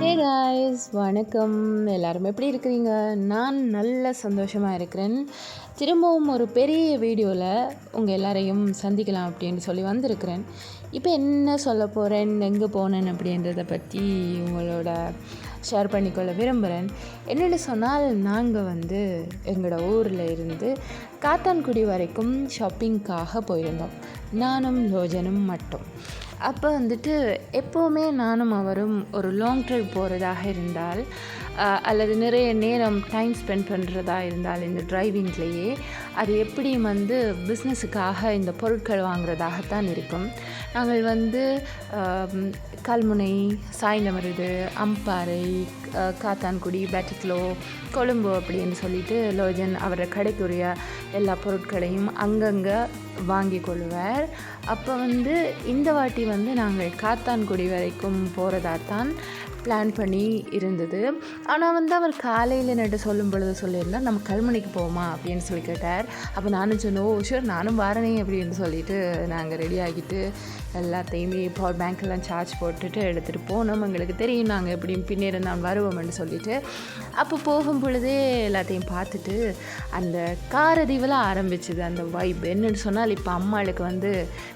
Hey guys வணக்கம். எல்லாரும் எப்படி இருக்கிறீங்க? நான் நல்ல சந்தோஷமாக இருக்கிறேன். திரும்பவும் ஒரு பெரிய வீடியோவில் உங்கள் எல்லாரையும் சந்திக்கலாம் அப்படின்னு சொல்லி வந்திருக்கிறேன். இப்போ என்ன சொல்ல போகிறேன் எங்கே போனேன் அப்படின்றத பற்றி உங்களோட ஷேர் பண்ணிக்கொள்ள விரும்புகிறேன் என்னென்னு சொன்னால் நாங்கள் வந்து எங்களோட ஊரில் இருந்து காத்தான்குடி வரைக்கும் ஷாப்பிங்க்காக போயிருந்தோம். நானும் லோஜனும் மட்டும். அப்போ வந்துட்டு எப்போவுமே நானும் அவரும் ஒரு லாங் ட்ரைவ் போகிறதாக இருந்தால் அல்லது நிறைய நேரம் டைம் ஸ்பெண்ட் பண்ணுறதா இருந்தால் இந்த டிரைவிங்லேயே அது எப்படி வந்து பிஸ்னஸுக்காக இந்த பொருட்கள் வாங்குறதாகத்தான் இருக்கும். நாங்கள் வந்து கல்முனை சாய்ந்தமருது அம்பாறை காத்தான்குடி பேட்டிக்லோ கொழும்பு அப்படின்னு சொல்லிட்டு லோஜன் அவரை கடைக்குரிய எல்லா பொருட்களையும் அங்கங்கே வாங்கி கொள்வார். அப்போ வந்து இந்த வாட்டி வந்து நாங்கள் காத்தான்குடி வரைக்கும் போகிறதா தான் பிளான் பண்ணி இருந்தது. ஆனால் வந்து அவர் காலையில் நட்டு சொல்லும் பொழுது சொல்லியிருந்தா நம்ம கல்முனைக்கு போவோமா அப்படின்னு சொல்லி கேட்டார். அப்போ நானும் சொன்னோம் ஓ ஷூர் நானும் வாரணே அப்படின்னு சொல்லிட்டு நாங்கள் ரெடி ஆகிட்டு எல்லாத்தையுமே பவர் பேங்க்கெல்லாம் சார்ஜ் போட்டுட்டு எடுத்துகிட்டு போனோம் எங்களுக்கு தெரியும் நாங்கள் எப்படியும் பின்னேற நான் வருவோம்னு சொல்லிட்டு. அப்போ போகும் பொழுதே எல்லாத்தையும் பார்த்துட்டு அந்த காரதீவில் ஆரம்பிச்சுது. அந்த வைப் என்னன்னு சொன்னால் இப்போ அம்மாளுக்கு வந்து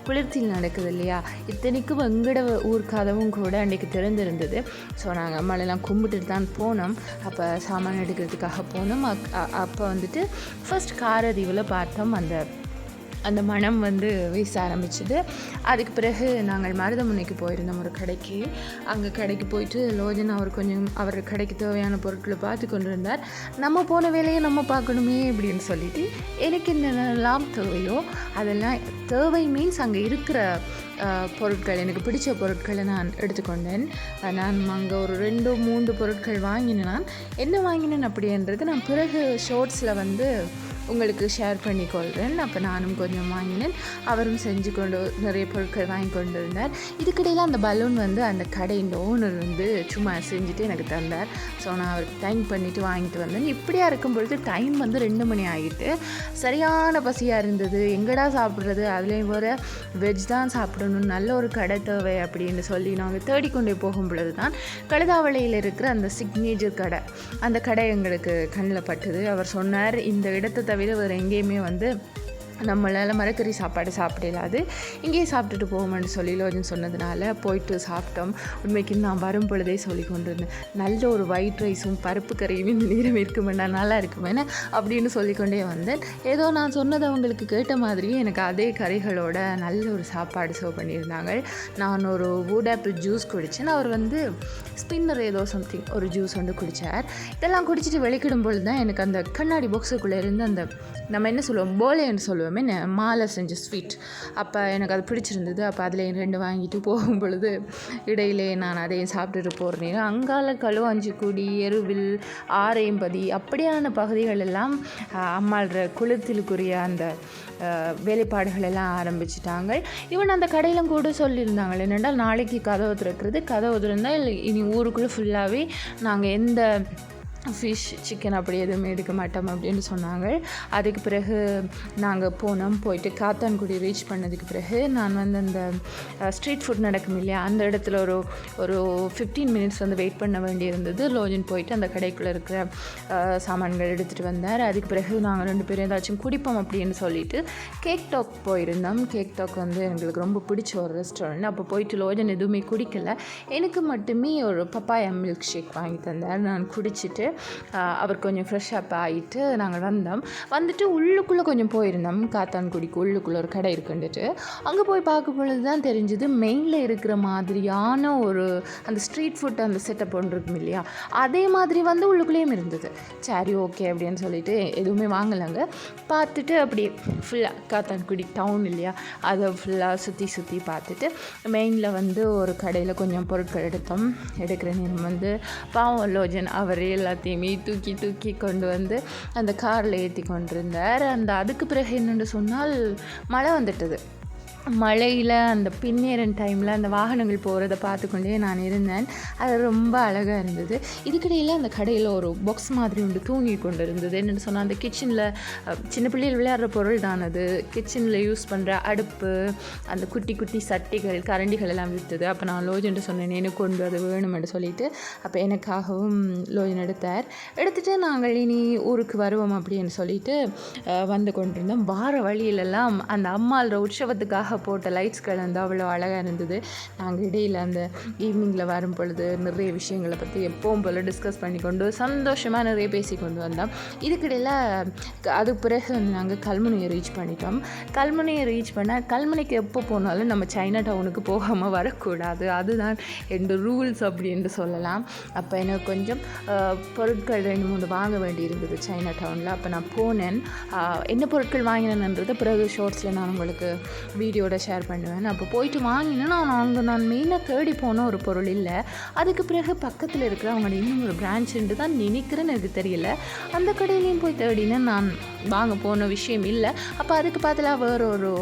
குளிர்ச்சியில் நடக்குது இல்லையா? இத்தனைக்கும் எங்கட ஊர்க்காதவும் கூட அன்றைக்கு திறந்துருந்தது ஸோ நாங்கள் அம்மாளெல்லாம் கும்பிட்டுட்டு தான் போனோம். அப்போ சாமான் எடுக்கிறதுக்காக போனோம். அப்போ வந்துட்டு ஃபர்ஸ்ட் காரதீவில் பார்த்தோம். அந்த அந்த மனம் வந்து வீச ஆரம்பிச்சுது. அதுக்கு பிறகு நாங்கள் மருதமுனைக்கு போயிருந்தோம் ஒரு கடைக்கு. அங்கே கடைக்கு போயிட்டு லோஜன் அவர் கொஞ்சம் அவர் கடைக்கு தேவையான பொருட்களை பார்த்து கொண்டு இருந்தார் நம்ம போன வேலையை நம்ம பார்க்கணுமே அப்படின்னு சொல்லிட்டு எனக்கு என்னென்னலாம் தேவையோ அதெல்லாம் தேவை மீன்ஸ் அங்கே இருக்கிற பொருட்கள் எனக்கு பிடிச்ச பொருட்களை நான் எடுத்துக்கொண்டேன். நான் அங்கே ஒரு ரெண்டு மூன்று பொருட்கள் வாங்கினேன். நான் என்ன வாங்கினேன் அப்படின்றது நான் பிறகு ஷோர்ட்ஸில் வந்து உங்களுக்கு ஷேர் பண்ணிக்கொள்கிறேன் அப்போ நானும் கொஞ்சம் வாங்கினேன். அவரும் செஞ்சு கொண்டு நிறைய பொருட்கள் வாங்கி கொண்டு இருந்தார் இதுக்கிடையில் அந்த பலூன் வந்து அந்த கடையின் ஓனர் வந்து சும்மா செஞ்சுட்டு எனக்கு தந்தார். ஸோ நான் அவருக்கு தேங்க் பண்ணிவிட்டு வாங்கிட்டு வந்தேன். இப்படியா இருக்கும் பொழுது டைம் வந்து ரெண்டு மணி ஆகிட்டு சரியான பசியாக இருந்தது. எங்கடா சாப்பிட்றது? அதுலேயும் வர வெஜ் தான் சாப்பிடணும். நல்ல ஒரு கடை தேவை அப்படின்னு சொல்லி நாங்கள் தேடிக்கொண்டே போகும் பொழுது தான் கழுதாவளையில் இருக்கிற அந்த சிக்னேச்சர் கடை அந்த கடை எங்களுக்கு கண்ணில் பட்டுது. அவர் சொன்னார் இந்த இடத்தை தவிர வேறு எங்கேயுமே வந்து நம்மளால் மரக்கறி சாப்பாடு சாப்பிட இயலாது. இங்கேயே சாப்பிட்டுட்டு போவோம்னு சொல்லி லோஜன் சொன்னதுனால போயிட்டு சாப்பிட்டோம். உண்மைக்கு நான் வரும் பொழுதே சொல்லி கொண்டு இருந்தேன் நல்ல ஒரு ஒயிட் ரைஸும் பருப்பு கறியும் இந்த நேரம் இருக்குமெண்ணா நல்லா இருக்குமேனு அப்படின்னு சொல்லிக்கொண்டே வந்தேன். ஏதோ நான் சொன்னது அவங்களுக்கு கேட்ட மாதிரியே எனக்கு அதே கறிகளோட நல்ல ஒரு சாப்பாடு சர்வ் பண்ணியிருந்தாங்க. நான் ஒரு wood apple ஜூஸ் குடித்தேன் அவர் வந்து ஸ்பின்னர் ஏதோ சம்திங் ஒரு ஜூஸ் வந்து குடித்தார் இதெல்லாம் குடிச்சிட்டு வெளிக்கிடும் பொழுது தான் எனக்கு அந்த கண்ணாடி பாக்ஸுக்குள்ளே இருந்து அந்த நம்ம என்ன சொல்லுவோம்? போலேன்னு சொல்லுவோம். எப்போவுமே மாலை செஞ்ச ஸ்வீட் அப்போ எனக்கு அது பிடிச்சிருந்தது. அப்போ அதில் ரெண்டு வாங்கிட்டு போகும் பொழுது இடையிலே நான் அதையும் சாப்பிட்டுட்டு போகிறேன் அங்கால களுவாஞ்சிக்குடி எருவில் ஆரையம்பதி அப்படியான பகுதிகள் எல்லாம் ஆஹ், அம்மாள்ற குளத்திலுக்குரிய அந்த வேலைப்பாடுகள் எல்லாம் ஆரம்பிச்சிட்டாங்க. ஈவன் அந்த கடையிலும் கூட சொல்லியிருந்தாங்க என்னென்னா நாளைக்கு கதவு திறக்கிறது? கதவு திறந்தால் இனி ஊருக்குள்ளே ஃபுல்லாகவே நாங்கள் எந்த ஃபிஷ் சிக்கன் அப்படி எதுவுமே எடுக்க மாட்டோம் அப்படின்னு சொன்னாங்க. அதுக்கு பிறகு நாங்கள் போனோம் போயிட்டு காத்தான்குடி ரீச் பண்ணதுக்கு பிறகு நான் வந்து அந்த ஸ்ட்ரீட் ஃபுட் நடக்கும் இல்லையா அந்த இடத்துல ஒரு ஒரு ஃபிஃப்டீன் மினிட்ஸ் வந்து வெயிட் பண்ண வேண்டியிருந்தது. லோஜன் போயிட்டு அந்த கடைக்குள்ளே இருக்கிற சாமான்கள் எடுத்துகிட்டு வந்தார். அதுக்கு பிறகு நாங்கள் ரெண்டு பேரும் ஏதாச்சும் குடிப்போம் அப்படின்னு சொல்லிட்டு கேக் டாக் போயிருந்தோம். கேக் டாக் வந்து எங்களுக்கு ரொம்ப பிடிச்ச ஒரு ரெஸ்டாரண்ட் அப்போ போயிட்டு லோஜன் எதுவுமே குடிக்கல. எனக்கு மட்டுமே ஒரு பப்பாயா மில்க் ஷேக் வாங்கி தந்தார். நான் குடிச்சிட்டு அவர் கொஞ்சம் ஃப்ரெஷ் அப் ஆகிட்டு நாங்கள் வந்தோம். வந்துட்டு உள்ளுக்குள்ளே கொஞ்சம் போயிருந்தோம். காத்தான்குடிக்கு உள்ளுக்குள்ளே ஒரு கடை இருக்குன்ட்டு அங்கே போய் பார்க்கும் பொழுது தான் தெரிஞ்சுது மெயினில் இருக்கிற மாதிரியான ஒரு அந்த ஸ்ட்ரீட் ஃபுட் அந்த செட்டப் ஒன்று இருக்கும் இல்லையா? அதே மாதிரி வந்து உள்ளுக்குள்ளேயும் இருந்தது. சரி ஓகே அப்படின்னு சொல்லிட்டு எதுவுமே வாங்கலாங்க. பார்த்துட்டு அப்படி ஃபுல்லாக காத்தான்குடி டவுன் இல்லையா? அதை ஃபுல்லாக சுற்றி சுற்றி பார்த்துட்டு மெயினில் வந்து ஒரு கடையில் கொஞ்சம் பொருட்கள் எடுத்தோம். எடுக்கிற நேரம் வந்து பாவம் லோஜன் அவரே எல்லாத்தையும் தூக்கி தூக்கி கொண்டு வந்து அந்த காரில் ஏற்றி கொண்டிருந்தார். அந்த அதுக்கு பிறகு என்னென்னு சொன்னால் மழை வந்துட்டது. மழையில் அந்த பின்னேரன் டைமில் அந்த வாகனங்கள் போகிறத பார்த்துக்கொண்டே நான் இருந்தேன். அது ரொம்ப அழகாக இருந்தது. இதுக்கிடையில் அந்த கடையில் ஒரு பாக்ஸ் மாதிரி ஒன்று தூங்கி கொண்டு இருந்தது என்னென்னு சொன்னால் அந்த கிச்சனில் சின்ன பிள்ளைகள் விளையாடுற பொருள் தான் அது. கிச்சனில் யூஸ் பண்ணுற அடுப்பு அந்த குட்டி குட்டி சட்டிகள் கரண்டிகள் எல்லாம் விற்றுது அப்போ நான் லோஜன்ட்டு சொன்னேன் எனக்கு கொண்டு அது வேணும்னு சொல்லிட்டு. அப்போ எனக்காகவும் லோஜன் எடுத்தார். எடுத்துகிட்டு நாங்கள் இனி ஊருக்கு வருவோம் அப்படின்னு சொல்லிட்டு வந்து கொண்டிருந்தோம். வார வழியிலெல்லாம் அந்த அம்மாள் உற்சவத்துக்காக போட்ட லைட்ஸ்கள் வந்து அவ்வளோ அழகாக இருந்தது. நாங்கள் இடையில் அந்த ஈவினிங்கில் வரும் பொழுது நிறைய விஷயங்களை பற்றி எப்பவும் போல் டிஸ்கஸ் பண்ணி கொண்டு சந்தோஷமாக நிறைய பேசி கொண்டு வந்தோம். இதுக்கிடையில் க- அது பிறகு வந்து நாங்கள் கல்முனையை ரீச் பண்ணிட்டோம். கல்முனையை ரீச் பண்ணால் கல்முனைக்கு எப்போ போனாலும் நம்ம சைனா டவுனுக்கு போகாமல் வரக்கூடாது. அதுதான் எந்த ரூல்ஸ் அப்படின்னு சொல்லலாம். அப்போ எனக்கு கொஞ்சம் பொருட்கள் ரெண்டு மூணு வாங்க வேண்டி இருந்தது சைனா டவுனில் அப்போ நான் போனேன். என்ன பொருட்கள் வாங்கினேன்றது பிறகு ஷார்ட்ஸில் நான் உங்களுக்கு வீடியோ வீடியோட ஷேர் பண்ணுவேன். அப்போ போயிட்டு வாங்கினேன் நான் அங்கே நான் மெயினாக தேடி போன ஒரு பொருள் இல்லை. அதுக்கு பிறகு பக்கத்தில் இருக்கிற அவங்களோட இன்னும் ஒரு பிரான்ச்சுன்ட்டு தான் நினைக்கிறேன்னு எனக்கு தெரியல. அந்த கடையிலையும் போய் தேடினேன் நான் வாங்க போன விஷயம் இல்லை. அப்போ அதுக்கு பதிலாக வேற ஒரு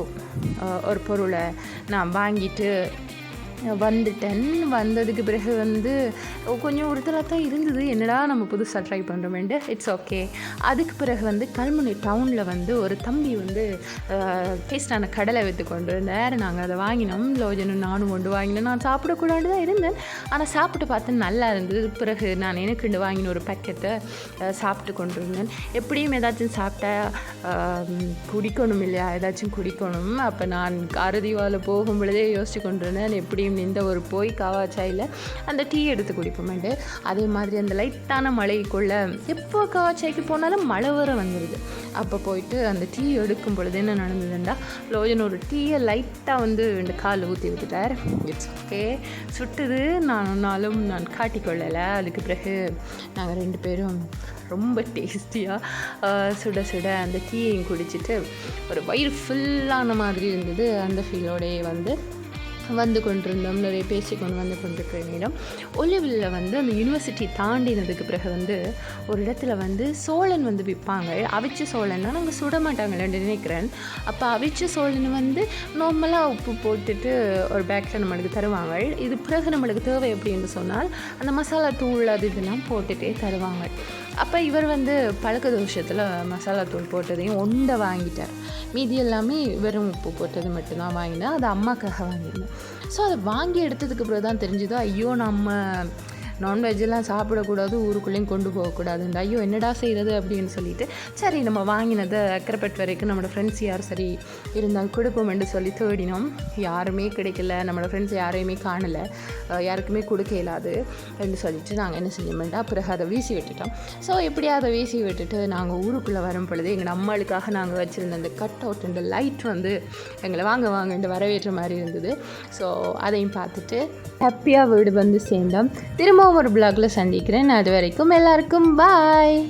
ஒரு பொருளை நான் வாங்கிட்டு வந்துட்டேன். வந்ததுக்கு பிறகு வந்து கொஞ்சம் ஒருத்தராக தான் இருந்தது. என்னடா நம்ம புதுசாக ட்ரை பண்ணுறோமேண்டு இட்ஸ் ஓகே அதுக்கு பிறகு வந்து கல்முனை டவுனில் வந்து ஒரு தம்பி வந்து டேஸ்டான கடலை வைத்து கொண்டு இருந்தார் நாங்கள் அதை வாங்கினோம். லோஜனும் நானும் கொண்டு வாங்கினோம். நான் சாப்பிடக்கூடாது தான் இருந்தேன். ஆனால் சாப்பிட்டு பார்த்து நல்லா இருந்தது. பிறகு நான் எனக்குண்டு வாங்கின ஒரு பேக்கெட்டை சாப்பிட்டு கொண்டு இருந்தேன். எப்படியும் ஏதாச்சும் சாப்பிட்டா குடிக்கணும் இல்லையா? ஏதாச்சும் குடிக்கணும். அப்போ நான் அறுதிவாவில் போகும் பொழுதே யோசிச்சு கொண்டிருந்தேன் எப்படியும் இந்த ஒரு போய் காவாச்சாயில் அந்த டீ எடுத்து குடிப்போமேண்டு அதே மாதிரி அந்த லைட்டான மழைக்குள்ள எப்போ காவாச்சாய்க்கு போனாலும் மழை வர வந்துடுது அப்போ போயிட்டு அந்த டீ எடுக்கும் பொழுது என்ன நடந்ததுன்னா லோஜன் ஒரு டீயை லைட்டாக வந்து ரெண்டு கால் ஊற்றி விட்டுட்டார். இட்ஸ் ஓகே சுட்டுது. நான் ஒன்றாலும் நான் காட்டிக்கொள்ளலை. அதுக்கு பிறகு நாங்கள் ரெண்டு பேரும் ரொம்ப டேஸ்டியாக சுட சுட அந்த டீயையும் குடிச்சிட்டு ஒரு வயிறு ஃபுல்லான மாதிரி இருந்தது. அந்த ஃபீலோடையே வந்து வந்து கொண்டிருந்தோம் நிறைய பேசி கொண்டு வந்து கொண்டிருக்கிற நேரம். ஒலிவில் வந்து அந்த யூனிவர்சிட்டி தாண்டினதுக்கு பிறகு வந்து ஒரு இடத்துல வந்து சோழன் வந்து விற்பாங்க. அவிச்ச சோழன்னா நாங்கள் சுட மாட்டாங்களேன்னு நினைக்கிறேன். அப்போ அவிச்ச சோழன் வந்து நார்மலாக உப்பு போட்டுட்டு ஒரு பேக்கில் நம்மளுக்கு தருவாங்க. இது பிறகு நம்மளுக்கு தேவை அப்படின்னு சொன்னால் அந்த மசாலா தூள் அது இதெல்லாம் போட்டுகிட்டே தருவாங்க. அப்போ இவர் வந்து பழக்க தோஷத்தில் மசாலா தூள் போட்டதையும் ஒண்டை வாங்கிட்டார். மீதி எல்லாமே வெறும் உப்பு போட்டது மட்டும்தான் வாங்கினேன். அது அம்மாக்காக வாங்கியிருந்தேன். ஸோ அதை வாங்கி எடுத்ததுக்கு பிறகு தான் தெரிஞ்சுதோ ஐயோ நம்ம நான்வெஜ்ஜெல்லாம் சாப்பிடக்கூடாது ஊருக்குள்ளேயும் கொண்டு போகக்கூடாதுண்டா. ஐயோ என்னடா செய்கிறது அப்படின்னு சொல்லிட்டு சரி நம்ம வாங்கினதை அக்கரைப்பட் வரைக்கும் நம்மளோட ஃப்ரெண்ட்ஸ் யார் சரி இருந்தால் கொடுப்போம்னு சொல்லி தேடினோம். யாருமே கிடைக்கல நம்மளோட ஃப்ரெண்ட்ஸ் யாரையுமே காணலை. யாருக்குமே கொடுக்க இயலாது அப்படின்னு சொல்லிட்டு நாங்கள் என்ன செஞ்சோம்னா பிறகு அதை வீசி விட்டுட்டோம். ஸோ எப்படியா அதை வீசி விட்டுட்டு நாங்கள் ஊருக்குள்ளே வரும் பொழுது எங்கள் அம்மாளுக்காக நாங்கள் வச்சுருந்த அந்த கட் அவுட் இந்த லைட் வந்து எங்களை வாங்க வாங்கன்ட்டு வரவேற்ற மாதிரி இருந்தது. ஸோ அதையும் பார்த்துட்டு ஹாப்பியாக வீடு வந்து சேர்ந்தோம். திரும்பவும் ஒரு பிளாகில் சந்திக்கிறேன். அது வரைக்கும் எல்லாருக்கும் பாய்